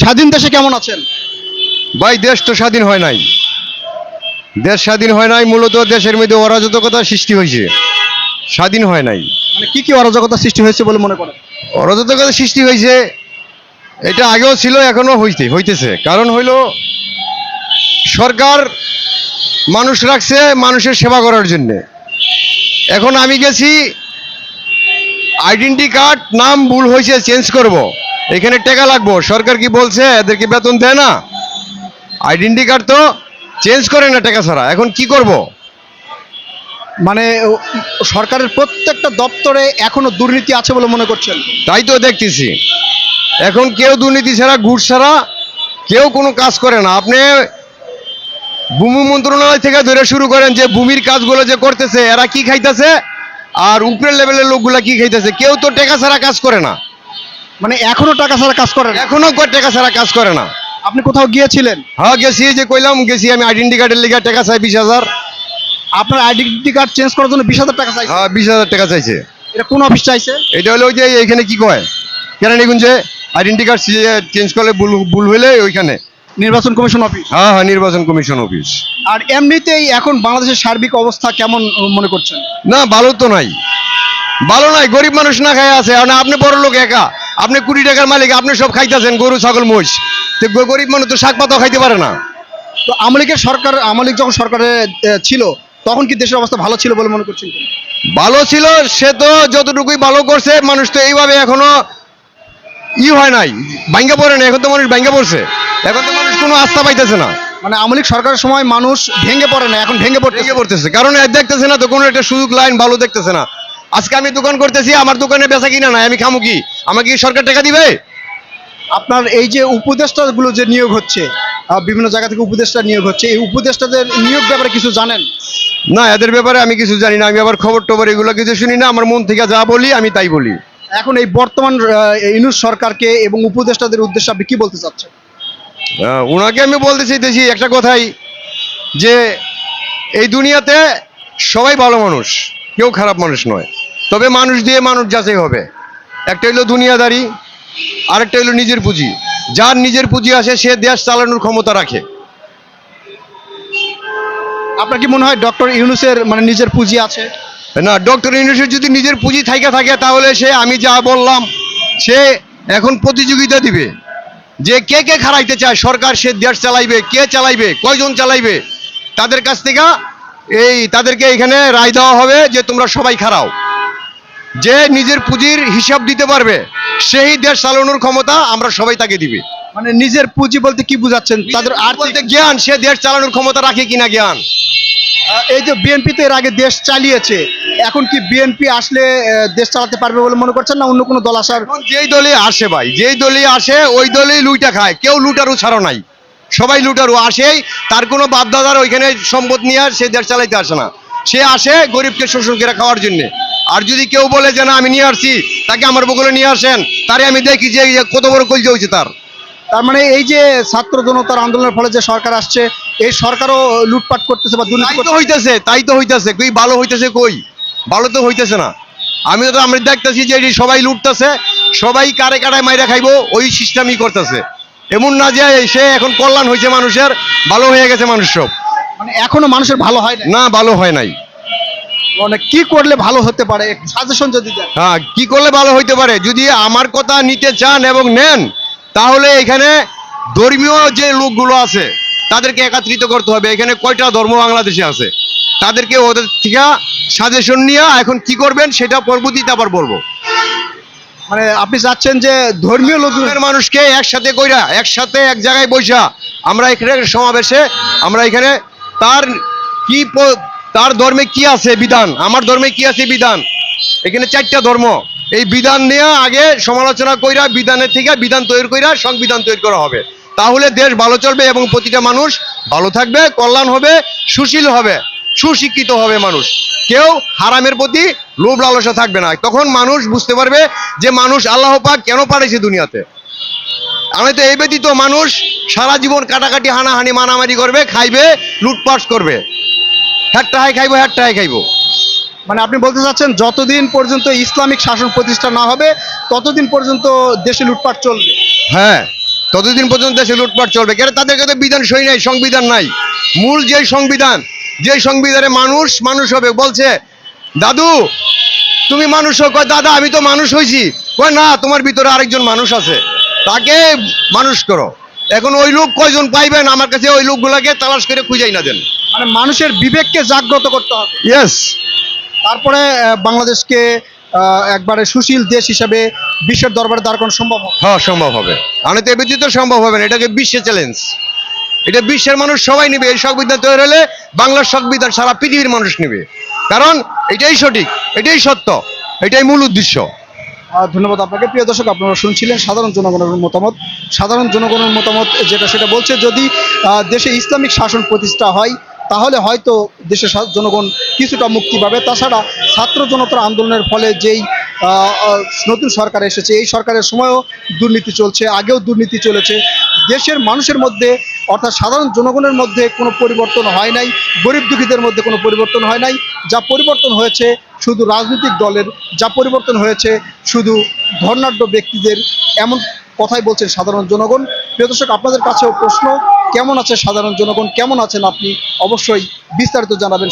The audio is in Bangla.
স্বাধীন দেশে কেমন আছেন? ভাই দেশ তো স্বাধীন হয় নাই। দেশ স্বাধীন হয় নাই মূলত দেশের মধ্যে অরাজকতা সৃষ্টি হয়েছে। স্বাধীন হয় নাই। মানে কি কি অরাজকতা সৃষ্টি হয়েছে বলে মনে করেন? অরাজকতা সৃষ্টি হয়েছে এটা আগেও ছিল এখনও হইতে হইতেছে। কারণ হইল সরকার মানুষ রাখছে মানুষের সেবা করার জন্য। এখন আমি গেছি আইডেন্টি কার্ড নাম ভুল হয়েছে চেঞ্জ করব। এখানে টাকা লাগবো। সরকার কি বলছে? এদেরকে বেতন দেয় না? আইডেন্টি কার্ড তো চেঞ্জ করে না টাকা ছাড়া। এখন কি করব। মানে সরকারের প্রত্যেকটা দপ্তরে এখনও দুর্নীতি আছে বলে মনে করছেন? তাই তো দেখতেছি। এখন কেউ দুর্নীতি ছাড়া ঘুষ ছাড়া কেউ কোনো কাজ করে না। আপনি ভূমি মন্ত্রণালয় থেকে ধরে শুরু করেন যে ভূমির কাজগুলো যে করতেছে এরা কি খাইতেছে? আর উপরের লেভেলের লোকগুলা কি খাইতেছে? কেউ তো টাকা ছাড়া কাজ করে না। মানে এখনও টাকা ছাড়া কাজ করেন এখনও কো টাকা ছাড়া কাজ করে না। আপনি কোথাও গিয়েছিলেন? হ্যাঁ গেছি যে কইলাম গেছি আমি আইডেন্টি কার্ডের লিগে টাকা চাই বিশ হাজার। আপনার আইডেন্টি কার্ড চেঞ্জ করার জন্য বিশ হাজার টাকা চাইছে? হ্যাঁ বিশ হাজার টাকা চাইছে। এটা কোন অফিস চাইছে? এটা হলো ওই যে এখানে কি কয়? কেরানীগঞ্জে আইডেন্টি কার্ড চেঞ্জ করলে ভুল ভুল হইলে ওইখানে। নির্বাচন কমিশন অফিস হ্যাঁ হ্যাঁ নির্বাচন কমিশন অফিস আর এমনিতেই এখন বাংলাদেশের সার্বিক অবস্থা কেমন মনে করছেন? না ভালো তো নাই। ভালো নাই গরিব মানুষ না খায় আছে। না আপনি বড় লোক একা। আপনি কুড়ি টাকার মালিক আপনি সব খাইতেছেন গরু ছাগল মোষ তো গরিব মানুষ তো শাক পাতাও খাইতে পারে না। তো আমলিকের সরকার আমলিক যখন সরকারে ছিল তখন কি দেশের অবস্থা ভালো ছিল বলে মনে করছেন ভালো ছিল সে তো যতটুকুই ভালো করছে মানুষ তো এইভাবে এখনও ই হয় নাই ভাঙ্গা পড়ে না এখন তো মানুষ ভাঙ্গা পড়ছে। এখন তো মানুষ কোনো আস্থা পাইতেছে না। মানে আমলিক সরকারের সময় মানুষ ভেঙে পড়ে না এখন ভেঙে পড়তে ভেঙে পড়তেছে কারণ দেখতেছে না তো কোনো একটা সুযোগ লাইন ভালো দেখতেছে না। আজকে আমি দোকান করতেছি আমার দোকানে বেচা কিনা নাই আমি খামু কি? আমাকে কি সরকার টাকা দিবে? আপনার এই যে উপদেষ্টাগুলো যে নিয়োগ হচ্ছে বিভিন্ন জায়গা থেকে উপদেষ্টা নিয়োগ হচ্ছে এই উপদেষ্টাদের নিয়োগ ব্যাপারে কিছু জানেন? না এদের ব্যাপারে আমি কিছু জানি না আমি আবার খবর টবর এগুলো কিছু শুনি না আমার মন থেকে যা বলি আমি তাই বলি। এখন এই বর্তমান ইনুস সরকারকে এবং উপদেষ্টাদের উদ্দেশ্যে আপনি কি বলতে চাচ্ছেন? ওনাকে আমি বলতে চাইতেছি একটা কথাই যে এই দুনিয়াতে সবাই ভালো মানুষ কেউ খারাপ মানুষ নয়। তবে মানুষ দিয়ে মানুষ যাচাই হবে। একটা হইল দুনিয়াদারি আরেকটা হইল নিজের পুঁজি। যার নিজের পুঁজি আসে সে দেশ চালানোর ক্ষমতা রাখে। আপনার কি মনে হয় ডক্টর ইউনুসের মানে নিজের পুঁজি আছে? না ডক্টর ইউনুসের যদি নিজের পুঁজি থাইকা থাকে তাহলে সে আমি যা বললাম সে এখন প্রতিযোগিতা দিবে। যে কে কে খারাইতে চায় সরকার সে দেশ চালাইবে কে চালাইবে কয়জন চালাইবে তাদের কাছ থেকে এই তাদেরকে এখানে রায় দেওয়া হবে যে তোমরা সবাই খারাও। যে নিজের পুঁজির হিসাব দিতে পারবে সেই দেশ চালানোর ক্ষমতা আমরা সবাই তাকে দিবে। মানে নিজের পুঁজি বলতে কি বুঝাচ্ছেন? তাদের আর বলতে জ্ঞান সে দেশ চালানোর ক্ষমতা রাখে কিনা জ্ঞান। এই যে বিএনপি তো এর আগে দেশ চালিয়েছে এখন কি বিএনপি আসলে দেশ চালাতে পারবে বলে মনে করছেন না অন্য কোনো দল আসার যেই দলে আসে ভাই যেই দলে আসে ওই দলেই লুইটা খায় কেউ লুটারু ছাড়ো নাই। সবাই লুটারু আসেই তার কোনো বাপদাদার ওইখানে সম্পদ নিয়ে আর সে দেশ চালাইতে আসে না। সে আসে গরিবকে শোষণ করে খাওয়ার জন্য। আর যদি কেউ বলে যে না আমি নিয়ে আসছি তাকে আমার বগলে নিয়ে আসেন তারে আমি দেখি যে কত বড় কলজে হয়েছে তার। তার মানে এই যে ছাত্র জনতার আন্দোলনের ফলে যে সরকার আসছে এই সরকারও লুটপাট করতেছে বা দুর্নীতি হইতেছে তাই তো হইতেছে কই ভালো হইতেছে কই? ভালো তো হইতেছে না। আমি তো আমরা দেখতেছি যে সবাই লুটতেছে সবাই কারে কারায় মাইরা খাইবো ওই সিস্টেমই করতেছে। এমন না যে সে এখন কল্যাণ হয়েছে মানুষের ভালো হয়ে গেছে মানুষ সব। মানে এখনও মানুষের ভালো হয় না ভালো হয় নাই। মানে কি করলে ভালো হতে পারে? সাজেশন যদি দেন। হ্যাঁ কি করলে ভালো হইতে পারে? যদি আমার কথা নিতে চান এবং নেন তাহলে এখানে ধর্মীয় যে লোকগুলো আছে তাদেরকে একত্রিত করতে হবে। এখানে কয়টা ধর্ম বাংলাদেশে আছে? তাদেরকে ওদের থেকে সাজেশন নিয়ে এখন কি করবেন সেটা পরবর্তীতে আবার বলব। মানে আপনি চাচ্ছেন যে ধর্মীয় লোক লোকের মানুষকে একসাথে কইরা একসাথে এক জায়গায় বৈশা আমরা এখানে সমাবেশে আমরা এখানে তার কি প- তার ধর্মে কি আছে বিধান? আমার ধর্মে কি আছে বিধান? এখানে চারটা ধর্ম। এই বিধান নিয়ে আগে সমালোচনা কইরা, বিধানের থেকে বিধান তৈরি কইরা সংবিধান তৈরি করা হবে। তাহলে দেশ ভালো চলবে এবং প্রতিটা মানুষ ভালো থাকবে, কল্যাণ হবে, সুশীল হবে, সুশিক্ষিত হবে মানুষ। কেউ হারামের প্রতি লোভ লালসা থাকবে না। তখন মানুষ বুঝতে পারবে যে মানুষ আল্লাহ পাক কেন পাঠাইছে দুনিয়াতে। আমি তো এই ব্যতীত মানুষ সারা জীবন কাটাকাটি, হানাহানি, মারামারি করবে, খাইবে, লুটপাট করবে। হ্যাটটা হাই খাইবো হাই খাইবো। মানে আপনি বলতে চাচ্ছেন যতদিন পর্যন্ত ইসলামিক শাসন প্রতিষ্ঠা না হবে ততদিন পর্যন্ত দেশে লুটপাট চলবে? হ্যাঁ ততদিন পর্যন্ত দেশে লুটপাট চলবে। কেন? তাদের কাছে বিধান সই নাই সংবিধান নাই। মূল যে সংবিধান যে সংবিধানে মানুষ মানুষ হবে বলছে দাদু তুমি মানুষ হো কয় দাদা আমি তো মানুষ হয়েছি কয় না তোমার ভিতরে আরেকজন মানুষ আছে। তাকে মানুষ করো। এখন ওই লোক কয়জন পাইবেন? আমার কাছে ওই লোকগুলাকে তালাশ করে খুঁজাই না দেন। মানে মানুষের বিবেককে জাগ্রত করতে হবে। ইয়েস তারপরে বাংলাদেশকে একবারে সুশীল দেশ হিসাবে বিশ্বের দরবারে দাঁড় করানো সম্ভব হবে? হ্যাঁ সম্ভব হবে। আমি তো ব্যতীত সম্ভব হবে না। এটাকে বিশ্বে চ্যালেঞ্জ এটা বিশ্বের মানুষ সবাই নেবে। এই সংবিধান তৈরি হলে বাংলার সংবিধান সারা পৃথিবীর মানুষ নেবে। কারণ এটাই সঠিক এটাই সত্য এটাই মূল উদ্দেশ্য। ধন্যবাদ আপনাকে। প্রিয় দর্শক আপনারা শুনছিলেন সাধারণ জনগণের মতামত। সাধারণ জনগণের মতামত যেটা সেটা বলছে যদি দেশে ইসলামিক শাসন প্রতিষ্ঠা হয় তাহলে হয়তো দেশের জনগণ কিছুটা মুক্তি পাবে। তাছাড়া ছাত্র জনতার আন্দোলনের ফলে যেই নতুন সরকার এসেছে, এই সরকারের সময়ও দুর্নীতি চলছে, আগেও দুর্নীতি চলেছে। দেশের মানুষের মধ্যে, অর্থাৎ সাধারণ জনগণের মধ্যে কোনো পরিবর্তন হয় নাই, গরিব দুঃখীদের মধ্যে কোনো পরিবর্তন হয় নাই। যা পরিবর্তন হয়েছে শুধু রাজনৈতিক দলের, যা পরিবর্তন হয়েছে শুধু ধর্নাঢ্য ব্যক্তিদের, এমন কথাই বলছেন সাধারণ জনগণ। প্রিয় দর্শক, আপনাদের কাছেও প্রশ্ন কেমন আছে সাধারণ জনগণ কেমন আছেন আপনি? অবশ্যই বিস্তারিত জানাবেন।